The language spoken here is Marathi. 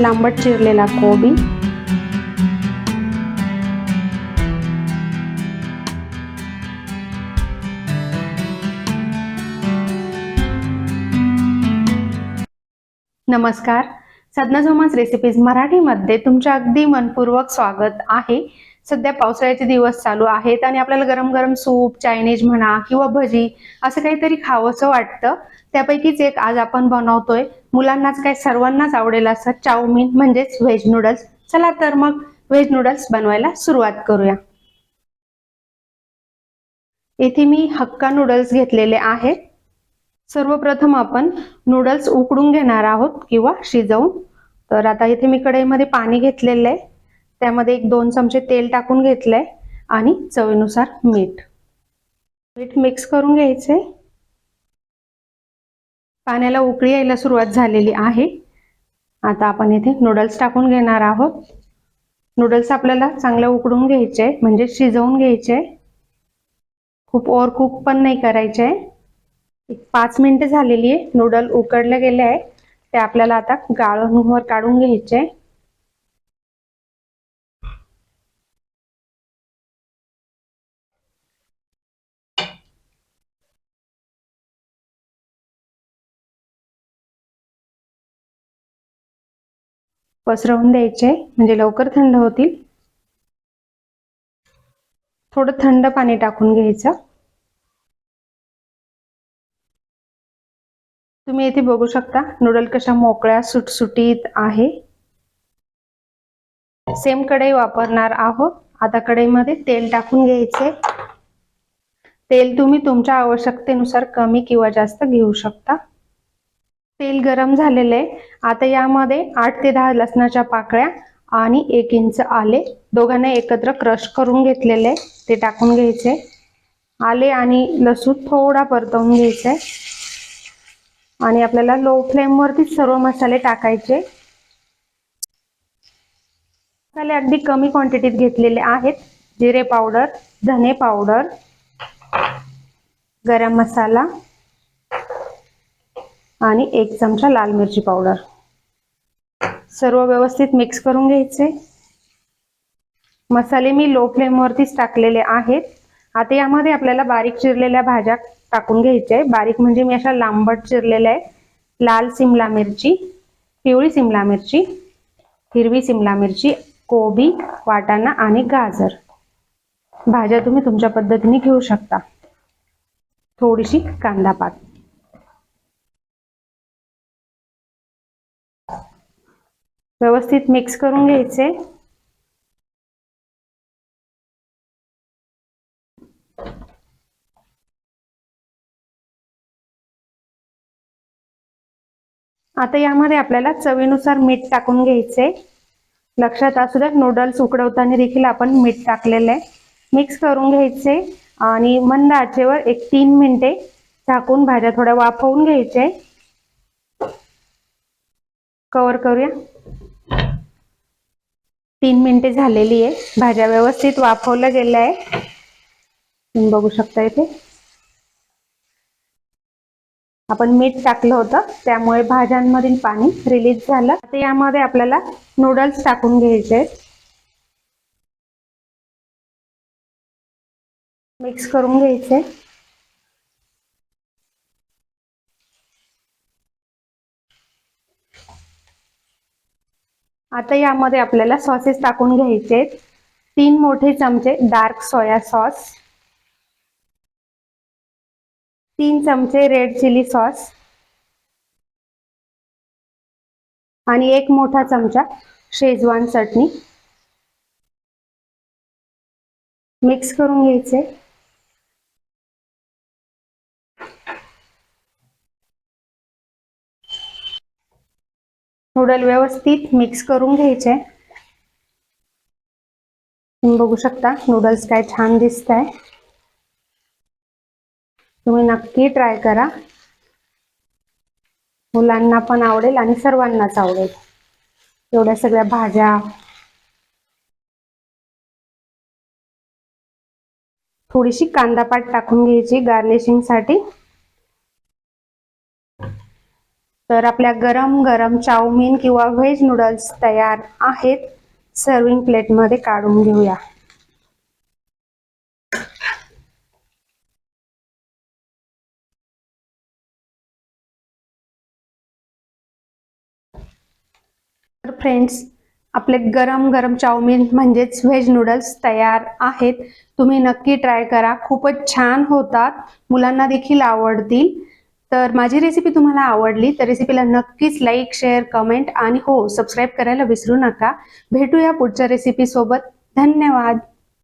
लांबट चिरलेला कोबी. नमस्कार. सदनाझोमास रेसिपीज मराठीमध्ये तुमचे अगदी मनपूर्वक स्वागत आहे. सध्या पावसाळ्याचे दिवस चालू आहेत आणि आपल्याला गरम गरम सूप चायनीज म्हणा किंवा भजी असं काहीतरी खावंसं वाटतं. त्यापैकीच एक आज आपण बनवतोय. मुलांनाच काय सर्वांनाच आवडेल असं चाऊमिन म्हणजेच व्हेज नूडल्स. चला तर मग व्हेज नूडल्स बनवायला सुरुवात करूया. येथे मी हक्का नूडल्स घेतलेले आहेत. सर्वप्रथम आपण नूडल्स उकडून घेणार आहोत किंवा शिजवून. तर आता इथे मी कढईमध्ये पाणी घेतलेलं आहे. त्यामध्ये एक दोन चमचे तेल टाकून घेतलंय आणि चवीनुसार मीठ. मीठ मिक्स करून घ्यायचे. पाण्याला उकळी यायला सुरुवात झालेली आहे. आता आपण इथे नूडल्स टाकून घेणार आहोत. नूडल्स आपल्याला चांगलं उकडून घ्यायचे म्हणजे शिजवून घ्यायचे. खूप ओव्हर कुक पण नाही करायचे. आहे एक पाच मिनिटं झालेली आहे. नूडल उकडले गेले आहे ते आपल्याला आता गाळणवर काढून घ्यायचे. पसरवून द्यायचे म्हणजे लवकर थंड होतील. थोडं थंड पाणी टाकून घ्यायचं. तुम्ही इथे बघू शकता नूडल कशा मोकळ्या सुटसुटीत आहे. सेम कढई वापरणार आहोत. आता कढईमध्ये तेल टाकून घ्यायचे. तेल तुम्ही तुमच्या आवश्यकतेनुसार कमी किंवा जास्त घेऊ शकता. तेल गरम झालेले आता यामध्ये आठ ते दहा लसणाच्या पाकळ्या आणि एक इंच आले. दोघांना एकत्र क्रश करून घेतलेले ते टाकून घ्यायचे आले आणि लसूण थोडा परतवून घ्यायचे आणि आपल्याला लो फ्लेमवरती सर्व मसाले टाकायचे मसाले अगदी कमी क्वांटिटीत घेतलेले आहेत. जिरे पावडर धने पावडर गरम मसाला आणि एक चमचा लाल मिरची पावडर. सर्व व्यवस्थित मिक्स करून घ्यायचे. मसाले मी लो फ्लेम वरतीच टाकलेले आहेत. आता यामध्ये आपल्याला बारीक चिरलेल्या भाज्या टाकून घ्यायच्या आहे बारीक म्हणजे मी अशा लांबट चिरलेल्या आहे लाल सिमला मिरची पिवळी सिमला मिरची हिरवी सिमला मिरची कोबी वाटाणा आणि गाजर. भाज्या तुम्ही तुमच्या पद्धतीने घेऊ शकता. थोडीशी कांदा पात. व्यवस्थित मिक्स करून घ्यायचे. आता यामध्ये आपल्याला चवीनुसार मीठ टाकून घ्यायचे. लक्षात असू द्या नूडल्स उकडवताना देखील आपण मीठ टाकलेलं आहे. मिक्स करून घ्यायचे आणि मंद आचेवर एक तीन मिनिटे झाकून भाज्या थोड्या वाफवून घ्यायचे. कवर करूया. तीन मिनिटे झालेली आहे. भाज्या व्यवस्थित वाफवल्या गेल्या आहे तुम्ही बघू शकता इथे. आपण मीठ टाकलं होतं. त्यामुळे भाज्यांमधील पाणी रिलीज झालं. आता यामध्ये आपल्याला नूडल्स टाकून घ्यायचे मिक्स करून घ्यायचे. आता यामध्ये आपल्याला सॉसेस टाकून घ्यायचे तीन मोठे चमचे डार्क सोया सॉस तीन चमचे रेड चिली सॉस आणि एक मोठा चमचा शेजवान चटणी. मिक्स करून घ्यायचे. नूडल व्यवस्थित मिक्स करून घ्यायचे. तुम्ही बघू शकता नूडल्स काय छान दिसत आहे तुम्ही नक्की ट्राय करा. मुलांना पण आवडेल आणि सर्वांनाच आवडेल. एवढ्या सगळ्या भाज्या. थोडीशी कांदापात टाकून घ्यायची गार्निशिंग तर आपल्या गरम गरम चाऊमिन किंवा व्हेज नूडल्स तयार आहेत. सर्विंग प्लेटमध्ये काढून घेऊया. तर फ्रेंड्स आपले गरम गरम चाऊमिन म्हणजेच व्हेज नूडल्स तयार आहेत. तुम्ही नक्की ट्राय करा. खूपच छान होतात. मुलांना देखील आवडतील. तर माझी रेसिपी तुम्हाला आवडली तर रेसिपीला नक्कीच लाईक शेअर कमेंट आणि हो सबस्क्राईब करायला विसरू नका. भेटूया पुढच्या रेसिपी सोबत. धन्यवाद.